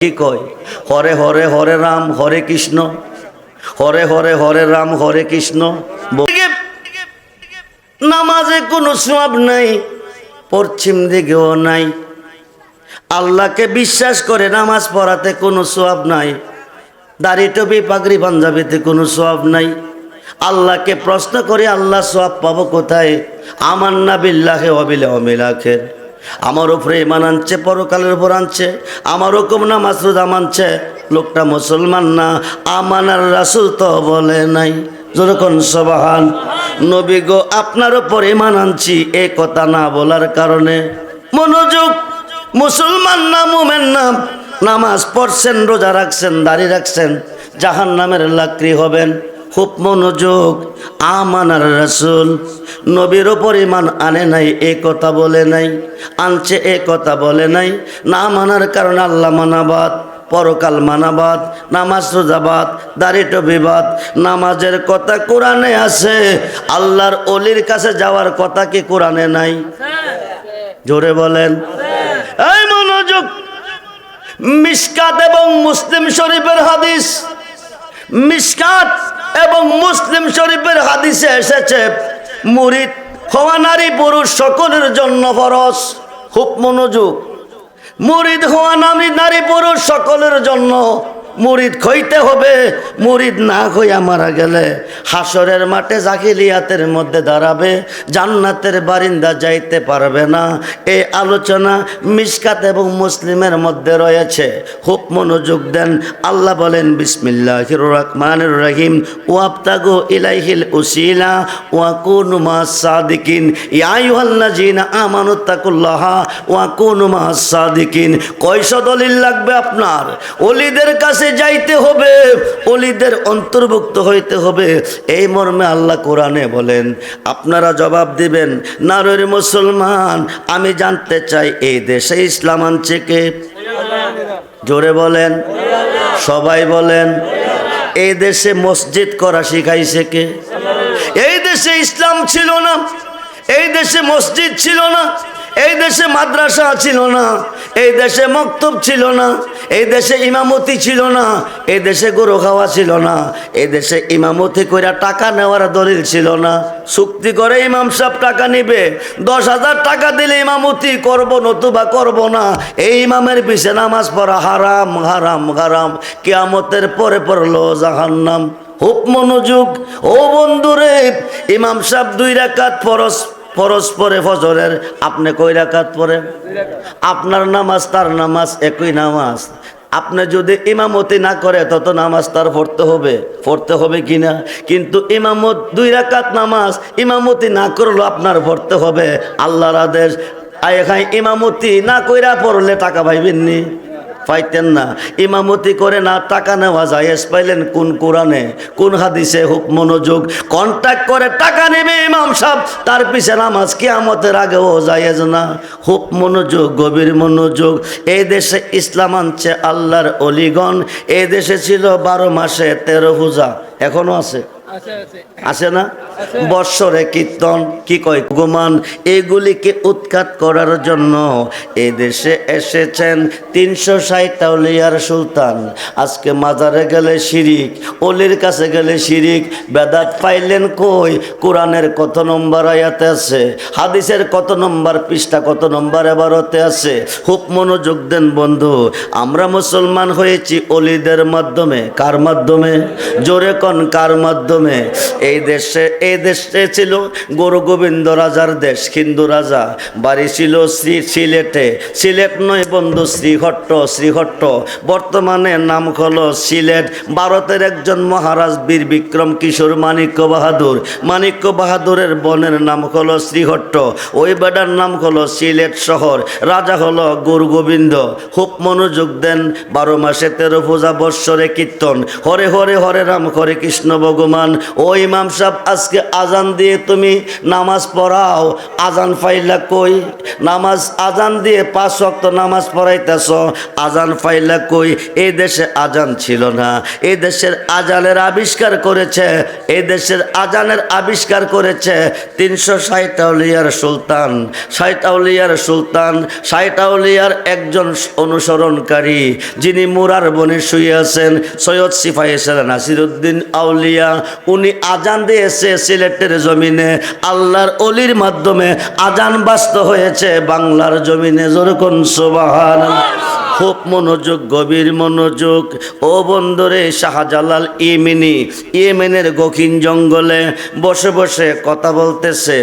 কি কয়? হরে হরে হরে রাম, হরে কৃষ্ণ। হরে হরে হরে রাম, হরে কৃষ্ণ। নামাজে কোনো সব নাই, পশ্চিম দিকেও নাই। আল্লাহকে বিশ্বাস করে নামাজ পড়াতে কোনো সব নাই। দাড়ি টবি পাগড়ি পাঞ্জাবিতে কোনো সব নাই। আল্লাহকে প্রশ্ন করে, আল্লাহ সব পাবো কোথায়? আমার না বিল্লাহে অবিলে অমিলাখের আমার উপরে ইমান আনছে, পরকালের উপর আনছে, আমার হুকুম না, মাসরুদা মানছে লোকটা মুসলমান না আমানার রাসুল তো বলে নাই। যেরকম সবাহান। নবী গো, আপনার উপর ইমান আনছি, এ কথা না বলার কারণে। মনোযোগ, মুসলমান না, মোমেন নাম নামাজ পড়ছেন, রোজা রাখছেন, দাড়ি রাখছেন জাহান নামের লাকড়ি হবেন। খুব মনোযোগ। আমানার রাসুল। নবীর ওপর ইমান আনে নাই, এ কথা বলে নাই, আনছে, এ কথা বলে নাই। না মানার কারণে আল্লাহ মানাবাদ, পরকাল মানাবাদ, নামাজ রোজাবাদ, দাড়ি টবিবাদ, নামাজের কথা কোরআনে আছে। আল্লাহর অলির কাছে যাওয়ার কথা কি কোরআনে নাই? জোরে বলেন। এই মনোযোগ। মিসকাত এবং মুসলিম শরীফের হাদিস। মিসকাত এবং মুসলিম শরীফের হাদিসে এসেছে, মুরিদ হওয়া নারী পুরুষ সকলের জন্য ফরস খুব মনোযোগ মুরিদ হওয়া নামী নারী পুরুষ সকলের জন্য মুরিদ খইতে হবে। মুরিদ না হইয়া মারা গেলে হাসরের মাঠে জাকিলিয়াতের মধ্যে দাঁড়াবে, জান্নাতের বারিন্দা যাইতে পারবে না। এই আলোচনা মিসকাত এবং মুসলিমের মধ্যে রয়েছে। খুব মনোযোগ দেন। আল্লাহ বলেন বিসমিল্লাহ রহমানুর রহিম। ওয়াবতাগু ইলাইহিল উসিলা ওয়াকুনু মা সাদিকিন। ইয়াইহাল্লাযিনা আমানু তাকুল্লাহ ওয়াকুনু মা সাদিকিন। কয়শ দলিল লাগবে আপনার? ওলিদের কাছে যাইতে হবে ওলিদের অন্তর্ভুক্ত হইতে হবে। এই মর্মে আল্লাহ কোরআনে বলেন, আপনারা জবাব দিবেন, নারীর মুসলমান, আমি জানতে চাই এই দেশে ইসলাম আনছে কে? জোরে বলেন, সবাই বলেন, এই দেশে মসজিদ করা শিখাইছে কে? এই দেশে ইসলাম ছিল না, এই দেশে মসজিদ ছিল না এই দেশে মাদ্রাসা ছিল না, এই দেশে মক্তব ছিল না, এই দেশে ইমামতি ছিল না, এই দেশে গরু খাওয়া ছিল না, এই দেশে ইমামতি করে টাকা নেওয়ার দলিল ছিল না। চুক্তি করে ইমাম সাহেব টাকা নিবে, দশ হাজার টাকা দিলে ইমামতি করব, নতুবা করব না। এই ইমামের পিছে নামাজ পড়া হারাম হারাম হারাম। কেয়ামতের পরে পড়ল জাহান্নাম। খুব মনোযোগ ও বন্ধুরে, ইমাম সাহেব দুই রাকাত ফরজ ফরজ পরে ফজরের, আপনি কই রাকাত পড়েন আপনার নামাজ তার নামাজ, একই নামাজ। আপনি যদি ইমামতি না করে, তত নামাজ তার পড়তে হবে। পড়তে হবে কি না কিন্তু ইমামত দুই রাকাত নামাজ, ইমামতি না করলেও আপনার পড়তে হবে। আল্লাহর আদেশ এখানে ইমামতি না কইরা পড়লে টাকা পাইবেননি পাইতেন না। ইমামতি করে না টাকা নেওয়া যায়। পাইলেন কোন কোরআনে, কোন হাদিসে হুক মনোযোগ। কন্ট্যাক্ট করে টাকা নেবে ইমাম সাহেব। তার পিছে নামাজ কিয়ামতের আগেও যায়জ না। হুক মনোযোগ, গভীর মনোযোগ। এই দেশে ইসলাম আনছে আল্লাহর অলিগণ। এই দেশে ছিল বারো মাসে তেরো পূজা এখনও আছে। আছে না? বৎসরে কীর্তন কি কয় গোমান এগুলিকে উৎখাত করার জন্য এ দেশে এসেছেন তিনশো ষাট আউলিয়ার সুলতান। আজকে মাজারে গেলে শিরিক অলির কাছে গেলে শিরিক বেদাত পাইলেন কই? কোরআনের কত নম্বর আয়াতে আছে? হাদিসের কত নম্বর পৃষ্ঠা কত নম্বর এবারতে আছে? খুব মনোযোগ দেন বন্ধু আমরা মুসলমান হয়েছি অলিদের মাধ্যমে। কার মাধ্যমে? জোরে কন কার মাধ্যমে? এই দেশে এই দেশে ছিল গুরু গোবিন্দ রাজার দেশ, হিন্দু রাজা। বাড়ি ছিল শ্রী সিলেটে। সিলেট নয় বন্ধু, শ্রীহট্ট শ্রীহট্ট। বর্তমানে নাম হলো সিলেট। ভারতের একজন মহারাজ বীর বিক্রম কিশোর মানিক্য বাহাদুর। মানিক্য বাহাদুরের বনের নাম হলো শ্রীহট্ট। ওই বেটার নাম হলো সিলেট শহর। রাজা হলো গুরু গোবিন্দ। খুব মনোযোগ দেন। বারো মাসে তেরো পূজা বৎসরে কীর্তন। হরে হরে হরে রাম, হরে কৃষ্ণ ভগবান। সুলতান ও ইমাম সাহেব, আজকে আজান দিয়ে তুমি নামাজ পড়াও। আজান ফাইলা কই? নামাজ আজান দিয়ে পাঁচ ওয়াক্ত নামাজ পড়াইতেছ। আজান ফাইলা কই? এই দেশে আজান ছিল না। এই দেশের আজানের আবিষ্কার করেছে। এই দেশের আজানের আবিষ্কার করেছে তিনশো ষাটাউলিয়ার সুলতান। ষাটাউলিয়ার সুলতান ষাটাউলিয়ার একজন অনুসরণকারী, যিনি মুরার বনে শুয়ে আছেন, সৈয়দ সিফাই এসেলেন নাসিরুদ্দিন আউলিয়া উনি আজান দিয়েছে সিলেটের জমিনে। আল্লাহর অলির মাধ্যমে আজান বাস্ত হয়েছে বাংলার জমিনে। যেরকম সোবাহান খুব মনোযোগ, গভীর মনোযোগ। ও বন্দরে শাহজালাল ইমিনি ইয়েমেনের গখিন জঙ্গলে বসে বসে কথা বলতেছে।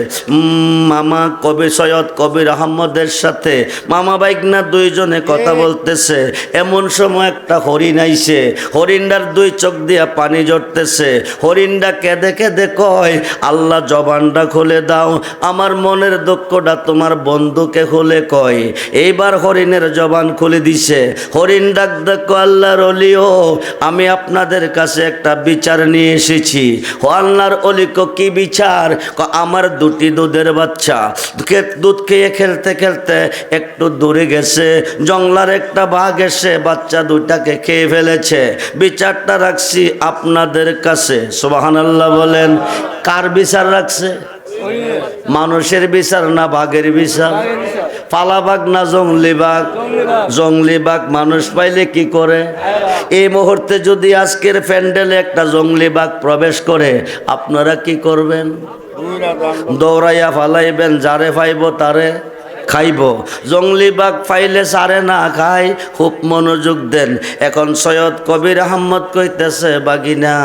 মামা কবি সৈয়দ কবির আহমদের সাথে। মামা বাইকনা দুইজনে কথা বলতেছে। এমন সময় একটা হরিণ আইছে। হরিণটার দুই চোখ দিয়া পানি জড়তেছে। হরিণটা কেঁদে কেঁদে কয়, আল্লাহ জবানটা খুলে দাও। আমার মনের দুঃখটা তোমার বন্ধুকে খুলে কয়। এইবার হরিণের জবান খুলে দিছে। হরিণ ডাক দেখো আল্লাহর অলিও আমি আপনাদের কাছে একটা বিচার নিয়ে এসেছি। আল্লাহর অলিক কি বিচার? আমার দুটি দুধের বাচ্চা। দুধ খেয়ে খেলতে খেলতে একটু দূরে গেছে। জংলার একটা বাঘ এসে বাচ্চা দুটাকে খেয়ে ফেলেছে। বিচারটা রাখছি আপনাদের কাছে। সোবাহান আল্লাহ বলেন। কার বিচার রাখছে? মানুষের বিচার না বাঘের বিচার? পালাবাগ না জঙ্গলি বাঘ? জঙ্গলি বাঘ মানুষ পাইলে কি করে? এই মুহূর্তে যদি আজকের প্যান্ডেলে একটা জঙ্গলি বাঘ প্রবেশ করে, আপনারা কি করবেন? দৌড়াইয়া ফালাইবেন, যারে ফাইব তারে। খাইব। জঙ্গলি বাঘ পাইলে সারে না খাই, খুব মনোযোগ দেন। এখন সৈয়দ কবির আহম্মদ কইতেছে, বাগিনা,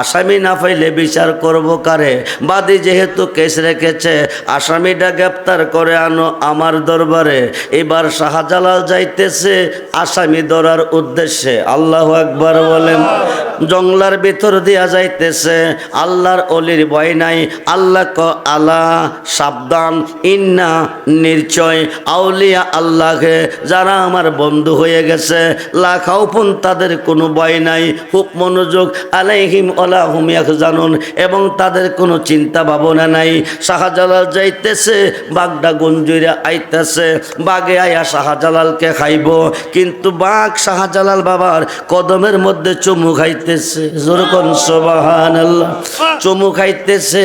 আসামি না পাইলে বিচার করব কারে? বাদী যেহেতু কেস রেখেছে, আসামিটা গ্রেপ্তার করে আনো আমার দরবারে। এবার শাহজালাল যাইতেছে আসামি ধরার উদ্দেশ্যে। আল্লাহ একবার বলেন জংলার ভিতর দিয়া যাইতেছে, আল্লাহর অলির ভয় নাই। আল্লাহ ক আলা সাবধান, ইন্না নির্চয় আউলিয়া আল্লাহকে, যারা আমার বন্ধু হয়ে গেছে লাখাউপুন তাদের কোনো ভয় নাই খুব মনোযোগ আলাইহিম ওলাহুম জানুন এবং তাদের কোনো চিন্তা ভাবনা নাই। শাহজালাল যাইতেছে বাগডা গঞ্জুরা আইতেছে, বাগে আয়া শাহজালালকে খাইব, কিন্তু বাঘ শাহজালাল বাবার কদমের মধ্যে চুমু খাইতেছে। যেরকম সোবাহান চুমু খাইতেছে,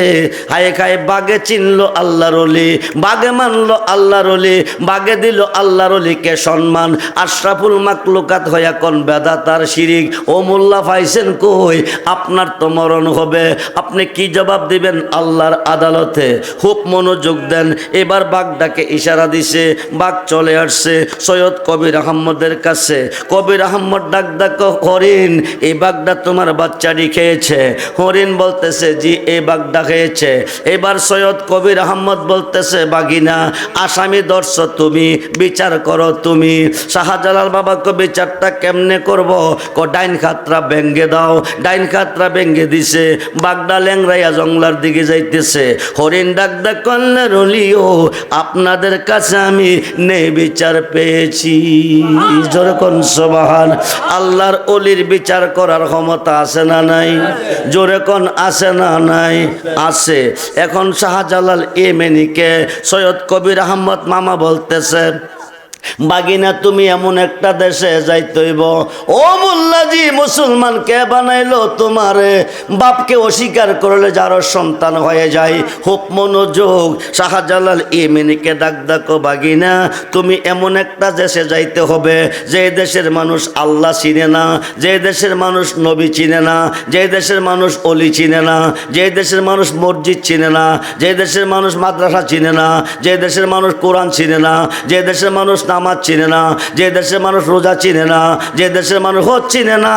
হায় খায় বাগে চিনলো আল্লাহর অলি বাগে মানলো আল্লাহর অলি বাগে দিল আল্লাহর অলিকে সম্মান। আশরাফুল মাকলুকাত হইয়া কোন বেদা তার শিরিক? ও মোল্লা পাইছেন কই? আপনার তো মরণ হবে। আপনি কি জবাব দিবেন আল্লাহর আদালতে? খুব মনোযোগ দেন। এবার বাঘটাকে ইশারা দিছে বাঘ চলে আসছে, সৈয়দ কবির আহম্মদের কাছে। কবির আহম্মদ ডাক ডাক হরিণ, এই বাঘটা তোমার বাচ্চাটি খেয়েছে। হরিণ বলতেছে, জি, এই বাঘটা খেয়েছে। এবার সৈয়দ কবির আহম্মদ বলতেছে, বাগিনা, আসামি দর্শ, তুমি বিচার করো, তুমি। শাহজালাল বাবাকে বিচারটা কেমনে করব? ক, ডাইন খাতরা ভেঙ্গে দাও। ডাইন খাতরা ভেঙ্গে দিছে। বাগডা ল্যাংরাইয়া জংলার দিকে যাইতেছে। হরিণ ডাক ডাক করলে রলিও, আপনাদের কাছে আমি নে বিচার পেয়েছি। যেরকম সবাহান। আল্লাহর অলির বিচার করার ক্ষমতা আছে না নাই? জোরে কোন আছে না নাই? আছে। এখন শাহজালাল এমেনিকে সৈয়দ কবির আহমদ মামা বলতেছে বাগিনা, তুমি এমন একটা দেশে যাইতইব। ও মোল্লাজি, মুসলমান কে বানাইলো তোমারে? বাপকে অস্বীকার করলে যারও সন্তান হয়ে যায়। খুব মনোযোগ শাহজালাল ইমিনিকে ডাক ডাকো বাগিনা, তুমি এমন একটা দেশে যাইতে হবে, যে দেশের মানুষ আল্লাহ চিনে না, যে দেশের মানুষ নবী চিনে না, যে দেশের মানুষ অলি চিনে না, যে দেশের মানুষ মসজিদ চিনে না, যে দেশের মানুষ মাদ্রাসা চিনে না, যে দেশের মানুষ কোরআন চিনে না, যে দেশের মানুষ নামাজ চিনে না যে দেশের মানুষ রোজা চিনে না যে দেশের মানুষ হজ চিনে না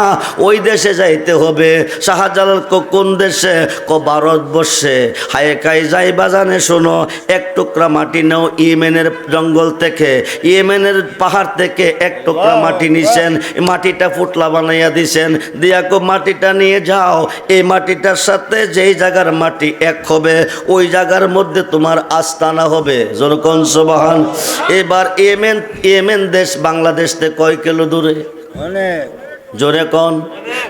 ওই দেশে যাইতে হবে। শাহজালাল কো কোন দেশে? কো ভারতবর্ষে। হায় কাই যাই বাজানে শোনো এক টুকরা মাটি নেও ইয়েমেনের জঙ্গল থেকে। ইয়েমেনের পাহাড় থেকে এক টুকরা মাটি নিছেন মাটিটা ফুটলা বানাইয়া দিছেন। দিয়া কো মাটিটা নিয়ে যাও এই মাটিটার সাথে যেই জায়গার মাটি এক হবে ওই জায়গার মধ্যে তোমার আস্তানা হবে। যেরকম সোবাহান। এবার ইয়েমেন ইয়েমেন দেশ বাংলাদেশ থেকে কয় কিলো দূরে? অনেক জোরে কন।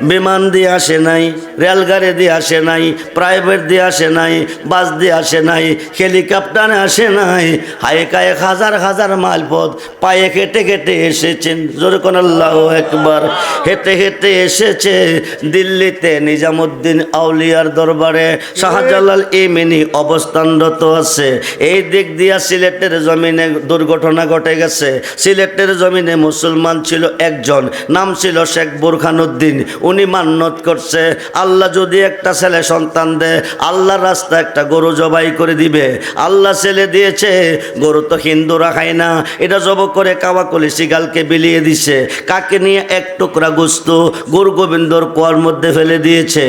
বিমান দিয়ে আসে নাই, রেলগাড়ি দিয়ে আসে নাই প্রাইভেট দিয়ে আসে নাই বাস দিয়ে আসে নাই হেলিকপ্টারে আসে নাই। হায় কায়ে হাজার হাজার মাইল পথ, পায়ে হেঁটে হেঁটে এসেছেন। যেরকম আল্লাহ একবার হেঁটে হেঁটে এসেছে দিল্লিতে নিজামুদ্দিন আউলিয়ার দরবারে। শাহজালাল ইমিনি অবস্থানরত আছে। এই দিক দিয়া সিলেটের জমিনে দুর্ঘটনা ঘটে গেছে। সিলেটের জমিনে মুসলমান ছিল একজন, নাম ছিল শেখ বুরখানুদ্দিন। উনি মান্নত করছে। আল্লাহ যদি একটা ছেলে সন্তান দেয় আল্লাহর রাস্তা একটা গরু জবাই করে দিবে। আল্লাহ ছেলে দিয়েছে, গরু তো হিন্দুরা খায় না। এটা জব করে কাওয়াকলি সিগালকে বিলিয়ে দিছে। কাকে নিয়ে এক টুকরা গোস্ত গুরু গোবিন্দর কুয়ার মধ্যে ফেলে দিয়েছে?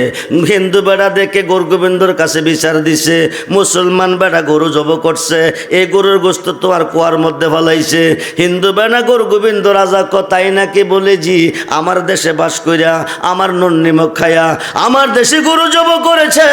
হিন্দু বেড়া দেখে গুরু গোবিন্দর কাছে বিচার দিছে, মুসলমান বেড়া গরু জব করছে। এই গরুর গোস্ত তো আর কুয়ার মধ্যে ফেলাইছে। হিন্দু বেড়া গুরু গোবিন্দ রাজা তাই নাকি বলে, জি, আমার দেশে বাস কইরা আমার নুন নিমক খায়া আমার দেশে গরু জব করেছে,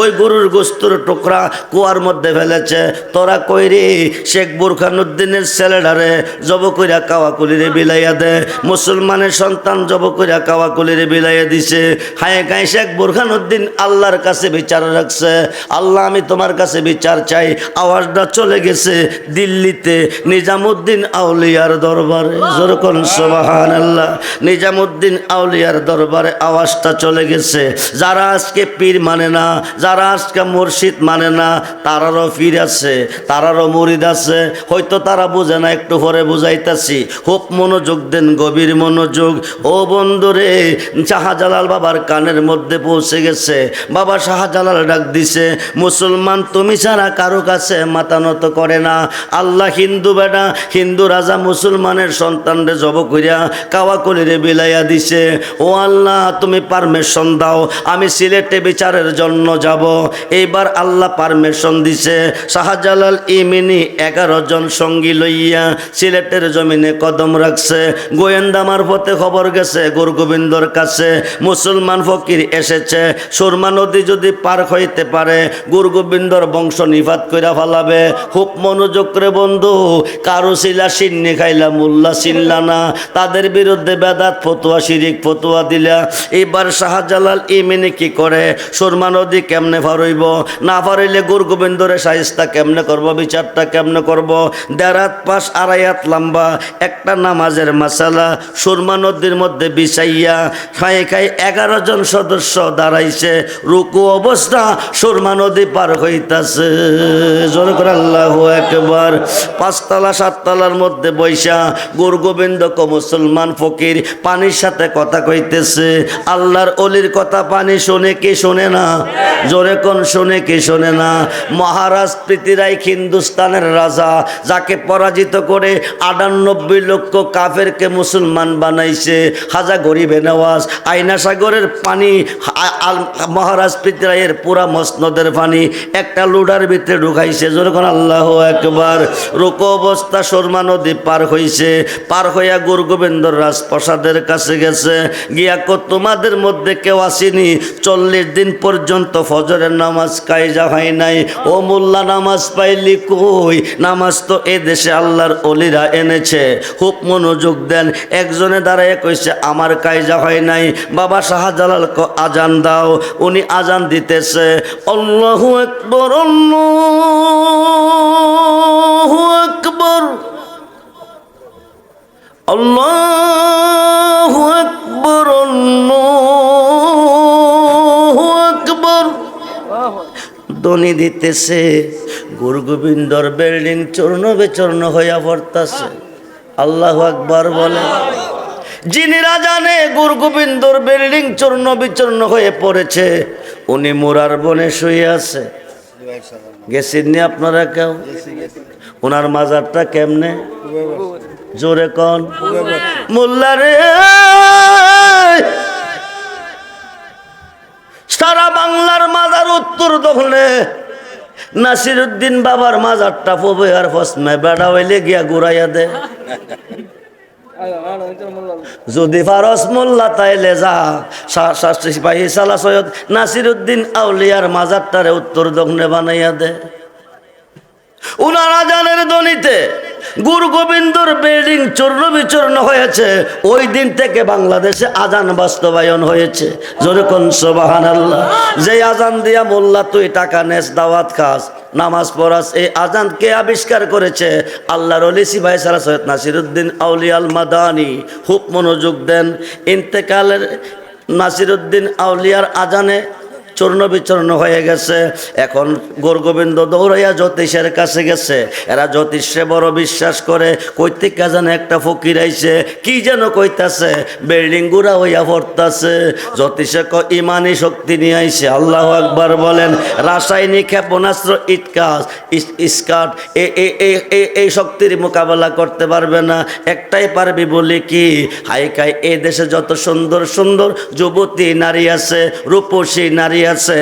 ওই গরুর গোস্তুর টুকরা কুয়ার মধ্যে ফেলেছে। তোরা কইরি শেখ বুরখানুদ্দিনের ছেলেডারে জব কইরা কাওয়া কুলিরে বিলাইয়া দে। মুসলমানের সন্তান জব কইরা কাওয়া কুলিরে বিলাইয়া দিছে। হায় গাই শেখ বুরখানুদ্দিন আল্লাহর কাছে বিচার রাখছে। আল্লাহ, আমি তোমার কাছে বিচার চাই। আওয়াজটা চলে গেছে দিল্লিতে নিজামুদ্দিন আউলিয়ার দরবারে। যেরকম সোবাহান আল্লাহ নিজামুদ্দিন আউলিয়ার দরবারে। আওয়াজটা চলে গেছে। যারা আজকে পীর মানে না, যারা আজকে মুর্শিদ মানে না, তারারও পীর আছে, তারারও মুরিদ আছে। হয়তো তারা বুঝে না, একটু পরে বুঝাইতাছি। খুব মনোযোগ দেন, গভীর মনোযোগ। ও বন্ধুরে, শাহজালাল বাবার কানের মধ্যে পৌঁছে গেছে। বাবা শাহজালাল ডাক দিছে, মুসলমান তুমি ছাড়া কারও কাছে মাতানত করে না। আল্লাহ হিন্দু বেটা, হিন্দু রাজা মুসলমানের সন্তানরে জব করিয়া কাওয়া কলিরে বিলাইয়া দিছে। ও আল্লাহ তুমি পারমিশন দাও, আমি সিলেটে বিচারের জন্য যাব। এইবার আল্লাহ পারমিশন দিছে, শাহজালাল ইমিনি এগারো জন সঙ্গী লইয়া সিলেটের জমিনে কদম রাখছে। গোয়েন্দা মারফতে খবর গেছে গুরু গোবিন্দর কাছে মুসলমান ফকির এসেছে। সুরমা নদী যদি পার হইতে পারে গুরু গোবিন্দর বংশ নিফাত কইরা ফালাবে। খুব মনোযোগ করে বন্ধু, কারও শিলা সিন্নি খাইলা, মোল্লা চিল্লা না। তাদের বিরুদ্ধে বেদাত, ফতুয়া, শিরিক, ফতুয়া দিলা এবার শাহজালাল ইমিনি কি করে? সুরমা নদী কেমনে ফারইব না ফারইলে গুরু গোবিন্দরে সাহিস্তা কেমনে করব? বিচারটা কেমনে করব? দেড়াত পাশ আড়াইয়াত লম্বা, একটা নামাজের মাসালা। সুরমা নদীর মধ্যে বিছাইয়া খাই খাই এগারো জন সদস্য দাঁড়াইছে। রুকু অবস্থা সুরমা নদী পার হইতাছে। জোর করে আল্লাহ একবার। পাঁচতলা, সাততলার মধ্যে বৈশা গুরু গোবিন্দ মুসলমান ফকির পানির সাথে কথা কইতেছে। আল্লাহর অলির কথা পানি শোনে, কি শোনে না? জোরে কোন শোনে, কি শোনে না? মহারাজ পৃথিরাই হিন্দুস্তানের রাজা, যাকে পরাজিত করে আটানব্বই লক্ষ কাফেরকে মুসলমান বানাইছে। হাজা গরিবে নওয়াজ আইনা সাগরের পানি মহারাজ পৃথিরাইয়ের পুরা মসনদের পানি, একটা লুডার ভিতরে ঢুকাইছে। যখন আল্লাহ একবার রোক অবস্থা শর্মা নদী পার হইছে, পার হইয়া গুরু গোবিন্দর রাজপ্রসাদের কাছে গেছে। গিয়া তোমাদের মধ্যে কেউ আসেনি। চল্লিশ দিন পর্যন্ত ফজরের নামাজ কায়জা হয় নাই। ও মোল্লা, নামাজ পাইলি কই? নামাজ তো এ দেশে আল্লাহর অলিরা এনেছে। খুব মনোযোগ দেন। একজনে দাঁড়ায় কইছে, আমার কায়জা হয় নাই। বাবা শাহজালাল ক আজান দাও। উনি আজান দিতেছে। আল্লাহু আকবর আল্লাহু আকবর। আল্লাহু আকবর আল্লাহু আকবর। ধ্বনি দিতেছে গুরু গোবিন্দর বিল্ডিং চূর্ণ বিচূর্ণ হইয়া পড়তাছে। আল্লাহ আকবার বলে যিনি রাজানে গুরু গোবিন্দর বিল্ডিং চূর্ণ বিচূর্ণ হয়ে পড়েছে উনি মোরার বনে শুয়ে আছে। গেছেননি আপনারা কেউ? ওনার মাজারটা কেমনে? জোরে কন। মোল্লা রে সারা বাংলার মাজার উত্তর দখলে নাসির উদ্দিন বাবার মাজারটা পবে আর ফসমে, বেড়া হইলে গিয়া ঘুরাইয়া দে। যদি ফারস মোল্লা তাইলে যা শাস্ত্রী সিপাহী সালা সৈয়দ নাসির উদ্দিন আউলিয়ার মাজারটারে উত্তর দক্ষিণে বানাইয়া দে। উনারা জানের দনিতে গুরু গোবিন্দর বিল্ডিং চূর্ণ বিচূর্ণ হয়েছে। ওই দিন থেকে বাংলাদেশে আজান বাস্তবায়ন হয়েছে। যেরকম সোবাহান আল্লাহ যে আজান দিয়া মোল্লা, তুই টাকা নেস, দাওয়াত খাস, নামাজ পড়াস, এই আজান কে আবিষ্কার করেছে? আল্লাহর অলিসি ভাই সারা সৈয়দ নাসিরুদ্দিন আউলিয়াল মাদানি। খুব মনোযোগ দেন। ইন্তেকালের নাসিরুদ্দিন আউলিয়ার আজানে চূর্ণ বিচূর্ণ হয়ে গেছে। এখন গোরগোবিন্দ দৌড়াইয়া জ্যোতিষের কাছে গেছে। এরা জ্যোতিষে বড় বিশ্বাস করে কৈতিক যেন একটা ফকির আইছে। কি যেন কইতাছে? বিল্ডিং গুড়া হইয়া পড়তাছে। জ্যোতিষে ক ইমানি শক্তি নিয়ে আইছে। আল্লাহ একবার বলেন, রাসায়নিক ক্ষেপণাস্ত্র ইটকাস ইস্কাট, এ- এ- এ- এ- এই শক্তির মোকাবেলা করতে পারবে না। একটাই পারবি বলে কি? হাইকাই এই দেশে যত সুন্দর সুন্দর যুবতী নারী আছে, রূপসী নারী আছে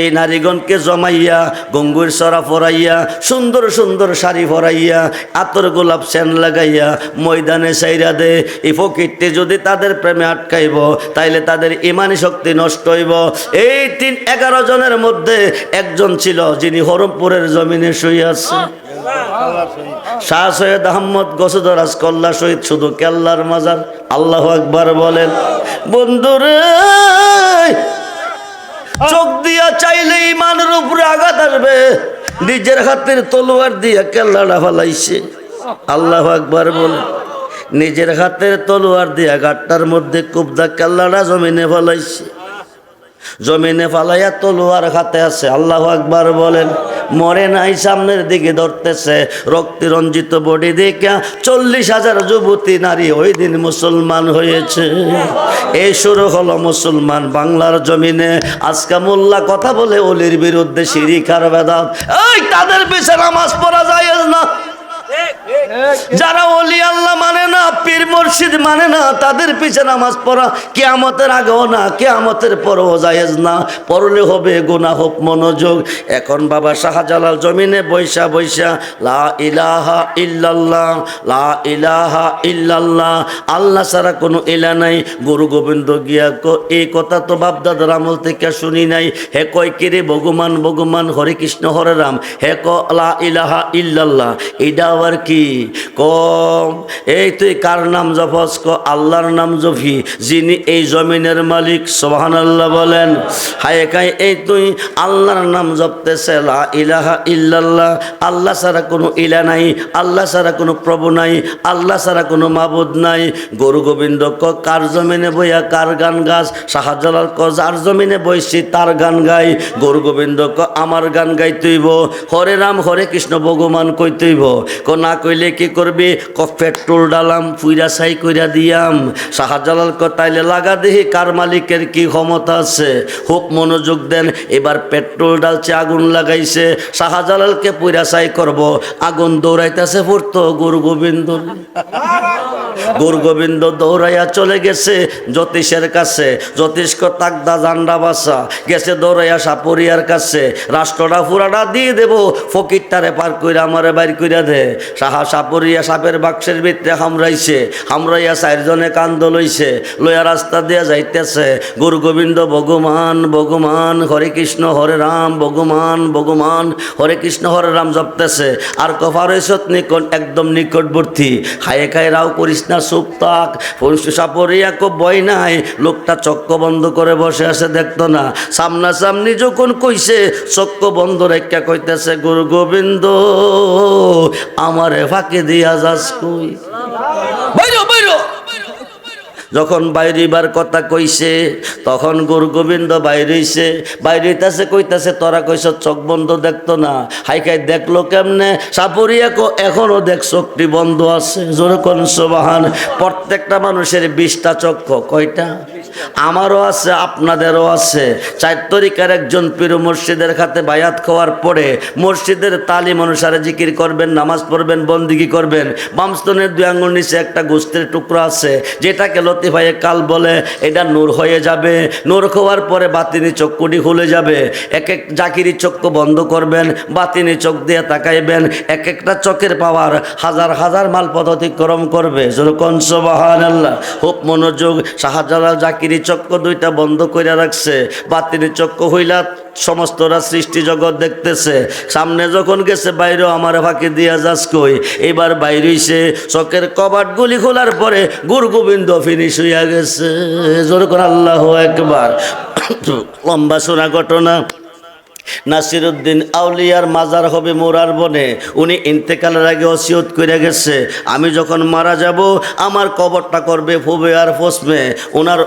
এই নারীগণকে জমাইয়া, গঙ্গুর সরা ফরাইয়া, সুন্দর সুন্দর শাড়ি ফরাইয়া, আতর গোলাপ সেন লাগাইয়া ময়দানে সাইরা দে। এই ফকিরটি যদি তাদের প্রেমে আটকাইব, তাইলে তাদের ইমানি শক্তি নষ্ট হইব। এই তিন এগারো জনের মধ্যে একজন ছিল, যিনি হরমপুরের জমিনে শুয়ে আছে শাহ সৈয়দ আহমদ গসুদরাজ কল্লা শহীদ, শুধু কেল্লার মাজার। আল্লাহ একবার বলেন, বন্ধুরে চোখ দিয়া চাইলে ইমানের উপরে আঘাত আসবে। নিজের হাতের তলোয়ার দিয়া কেল্লাটা ফালাইছে। আল্লাহ একবার বলে, নিজের হাতের তলোয়ার দিয়া গাটটার মধ্যে কুবদা কেল্লাটা জমিনে ফলাইছে। জমিনে ফালাইয়া তলোয়ার হাতে আছে। আল্লাহ আকবার বলেন, মরে নাই, সামনের দিকে ধরতেছে। রক্তি রঞ্জিত বডি দেখা চল্লিশ হাজার যুবতী নারী ওই দিন মুসলমান হয়েছে। এই শুরু হলো মুসলমান বাংলার জমিনে। আজকা মোল্লা কথা বলে অলির বিরুদ্ধে সিঁড়িখার বেদাত এই, তাদের পিছনে নামাজ পড়া যায় না। যারা অলি আল্লাহ মানে না, পীর মুর্শিদ মানে না, তাদের পিছে নামাজ পড়া কেয়ামতের আগেও না, কেয়ামতের পরও জায়েজ না। পড়লে হবে গুনাহ, হোক মনোযোগ। এখন বাবা শাহজালাল জমিনে বৈশা বৈশা, লা ইলাহা ইল্লাল্লাহ, লা ইলাহা ইল্লাল্লাহ, আল্লাহ ছাড়া কোনো ইলা নাই। গুরু গোবিন্দ গিয়া ক- এই কথা তো বাপদাদার আমল থেকে শুনি নাই। হে কয় কিরে ভগবান ভগবান, হরে কৃষ্ণ, হরে রাম। হে ক, লা ইলাহা ইল্লাল্লাহ, এটা আবার কি কম। এই তুই কার নাম জপস ক? আল্লাহর নাম জফি যিনি এই জমিনের মালিক সোহান আল্লাহ বলেন, হায় কাই এই তুই আল্লাহর নাম জপতেছে, লা ইলাহা ইল্লাল্লাহ। আল্লাহ ছাড়া কোনো ইলা নাই, আল্লাহ ছাড়া কোনো প্রভু নাই, আল্লাহ ছাড়া কোনো মাবুদ নাই। গরু গোবিন্দ ক, কার জমিনে বইয়া কার গান গাছ শাহজালাল ক, যার জমিনে বইছি তার গান গাই। গরু গোবিন্দ ক, আমার গান গাইতেইব। হরে রাম, হরে কৃষ্ণ, ভগবান কইতেইব। ক, না কইলে কি করবে? ক পেট্রোল ডালাম, পুইরা সাই কইরা দিয়াম। শাহজালাল তাইলে লাগা দেহি, কার মালিকের কি ক্ষমতা আছে? হোক, মনোযোগ দেন, এবার পেট্রোল ডালছে আগুন লাগাইছে। শাহজালালকে পুইরা সাই করব। আগুন দৌড়াইতেছে পড়তো গুরু গোবিন্দ। গোবিন্দ দৌড়াইয়া চলে গেছে জ্যোতিষের কাছে। জ্যোতিষ্ক তাকদা জান্ডা বাসা গেছে দৌড়াইয়া সাপরিয়ার কাছে। রাষ্ট্রটা পুরাটা দিয়ে দেব, ফকিরটারে পার কইরা আমারে বাইর কইরা দে। সাহা সাপরিয়া সাপের বাক্সের ভিতরে হামরাইছে, হামরাইয়া চারজনে কান্দ লইছে, লইয়া রাস্তা দিয়া যাইতেছে। গুরু গোবিন্দ ভগবান ভগবান, হরে কৃষ্ণ, হরে রাম, ভগবান ভগবান, হরে কৃষ্ণ, হরে রাম জপতেছে। আর কফারেশত নিকট, একদম নিকটবর্তী। খায়ে খায়ে রাও করিস না চুপ তাক সাপরিয়া কো বই নাই। লোকটা চক্ক বন্ধ করে বসে আছে, দেখতো না। সামনাসামনি যখন কইছে, চক্ক বন্ধ রেখা কইতেছে, গুরু গোবিন্দ, আমারে ফাঁকি দিয়া যাস কই? যখন বাইরিবার কথা কইছে, তখন গুরু গোবিন্দ বাইরেছে বাইরেতাছে কইতাছে, তোরা কইস চোখ বন্ধ দেখতো না। হাইকাই দেখল কেমনে? সাপরিয়া কো এখনও দেখ চোখটি বন্ধ আছে। জোরে কোন সোবাহান। প্রত্যেকটা মানুষের বিশটা চক্ষ, কয়টা? আমারও আছে, আপনাদেরও আছে। চার তরিকার একজন পীর মসজিদের খাতে বায়াত খাওয়ার পরে মসজিদের তালিম অনুসারে জিকির করবেন, নামাজ পড়বেন, বন্দিগি করবেন। বামস্তনের দুই আঙ্গুল নিচে একটা গোস্তের টুকরো আছে, যেটাকে লতিফাইয়ে কাল বলে, এটা নূর হয়ে যাবে। নূর খাওয়ার পরে বাতিনি চক্ষুটি খুলে যাবে। এক এক জাকিরি চক্ষু বন্ধ করবেন, বাতিনি চোখ দিয়ে তাকাইবেন। এক একটা চোখের পাওয়ার হাজার হাজার মাল পথ অতিক্রম করবে। যেরকম সোবাহান আল্লাহ মনোযোগ, শাহজালাল জাকিরি চক্র দুইটা বন্ধ করে রাখছে। বাতিনি চক্র হইলা সমস্তরা সৃষ্টি জগৎ দেখতেছে। সামনে যখন গেছে, বাইরেও আমার ফাঁকি দিয়া যাস কই? এবার বাইরেছে চকের কবাট গুলি খোলার পরে গুরু গোবিন্দ ফিনিশ হইয়া গেছে। জোর করে আল্লাহ একবার লম্বা শোনা ঘটনা। নাসিরুদ্দিন আউলিয়ার মাজার হবে মোরার বনে। উনি ইন্তেকালের আগে অসিয়ত করে গেছে। আমি যখন মারা যাব, আমার কবরটা করবে ফুবে আর ফসমে। ওনার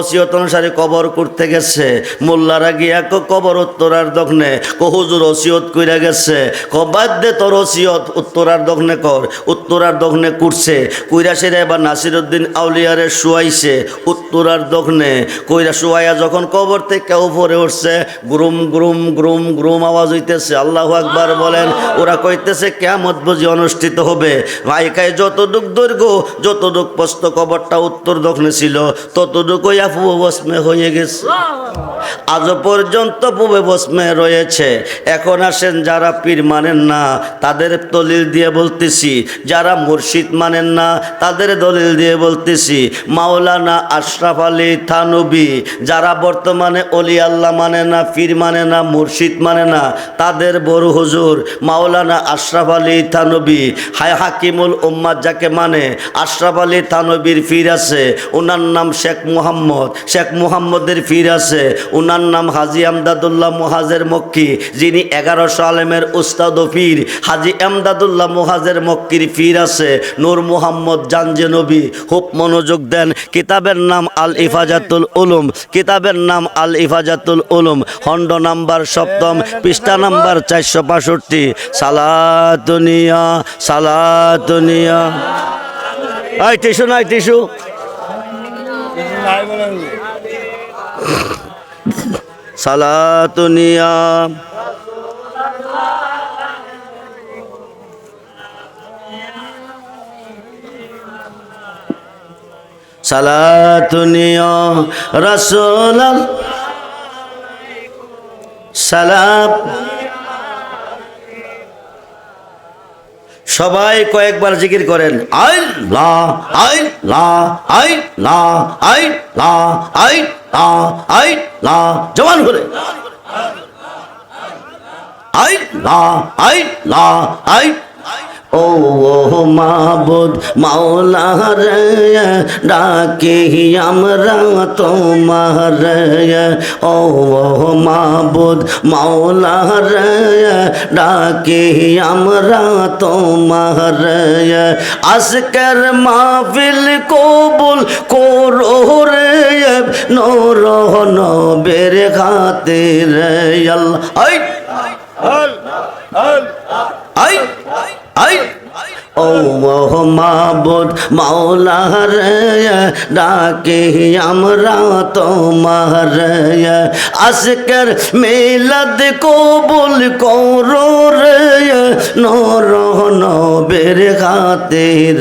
অসিয়ত অনুসারে কবর করতে গেছে। মোল্লারা গিয়া ক কবর উত্তরার দক্ষণে কহুজুর অসিয়ত করে গেছে। কবাদ দে তোর অসিয়ত উত্তরার দক্ষণে কর। উত্তরার দক্ষণে করছে। কইরা সেরে এবার নাসিরুদ্দিন আউলিয়ারে শুয়াইছে উত্তরার দক্ষণে কইরা শুয়াইয়া যখন কবর থেকে উপরে উঠছে, গ্রুম গ্রুম গ্রুম গ্রুম গ্রুম আওয়াজ হইতেছে, আল্লাহ আকবার বলেন, ওরা কইতেছে কেমত বুঝি অনুষ্ঠিত হবে। ভাইকায় যতটুক দৈর্ঘ্য যতটুক প্রস্ত কবরটা উত্তর দক্ষিণে ছিল, ততটুকুই আপু বসমে হয়ে গেছে। আজও পর্যন্ত পুবে বসমে রয়েছে। এখন আসেন যারা পীর মানেন না, তাদের দলিল দিয়ে বলতেছি, যারা মুর্শিদ মানেন না, তাদের দলিল দিয়ে বলতেছি, মাওলানা আশরাফ আলী থানবী, যারা বর্তমানে অলি আল্লাহ মানে না, পীর মানে না, মুর্শিদ মানে না। তাদের বড় হুজুর মাওলানা আশরাফ আলী থানবী। হায় হাকিমুল উম্মাদ যাকে মানে আশরাফ আলী থানবীর ফির আছে। ওনার নাম শেখ মুহাম্মদ। শেখ মুহাম্মদের ফির আছে। ওনার নাম হাজি আমদাদুল্লাহ মহাজের মক্কি, যিনি এগারোশো আলেমের উস্তাদ পীর। হাজি আমদাদুল্লাহ মহাজের মক্কির ফির আছে। নূর মুহাম্মদ জানজে নবী, খুব মনোযোগ দেন। কিতাবের নাম আল ইফাজাতুল উলুম। কিতাবের নাম আল ইফাজাতুল উলুম। খণ্ড নাম্বার সপ্তম পৃষ্ঠা নাম্বার চারশো বাষট্টি। সালাতুনিয়া সালাতুনিয়া আই টিসু নাই টিসু। সালাতুনিয়া সালাতুনিয়া রসুল সালাম। সবাই কয়েকবার জিকির করেন আই লা আই লা আই লা আই লা আই লা আই লা, জবান করে আই লা আই লা আই ও ও মাবুদ মাওলা রে ডাকে আমরা তোমার ও ও মাবুদ মাওলা রে ডাকে আমরা তোমার আজকের মাহফিল কবুল করো রে নর নবের খাতির আল্লাহ আই আই আই はい。ও মাবুদ মাওলা রে ডাকে আমরা তোমার আজকের মিলাদ কবুল করো রে নর নবের খাতির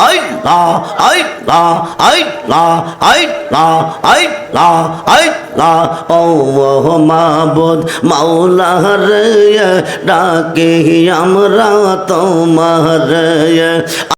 আই লা আই লা আই লা আই লা আই লা আই লা ও মাবুদ মাওলা রে ডাকে আমরা তোমার হারায়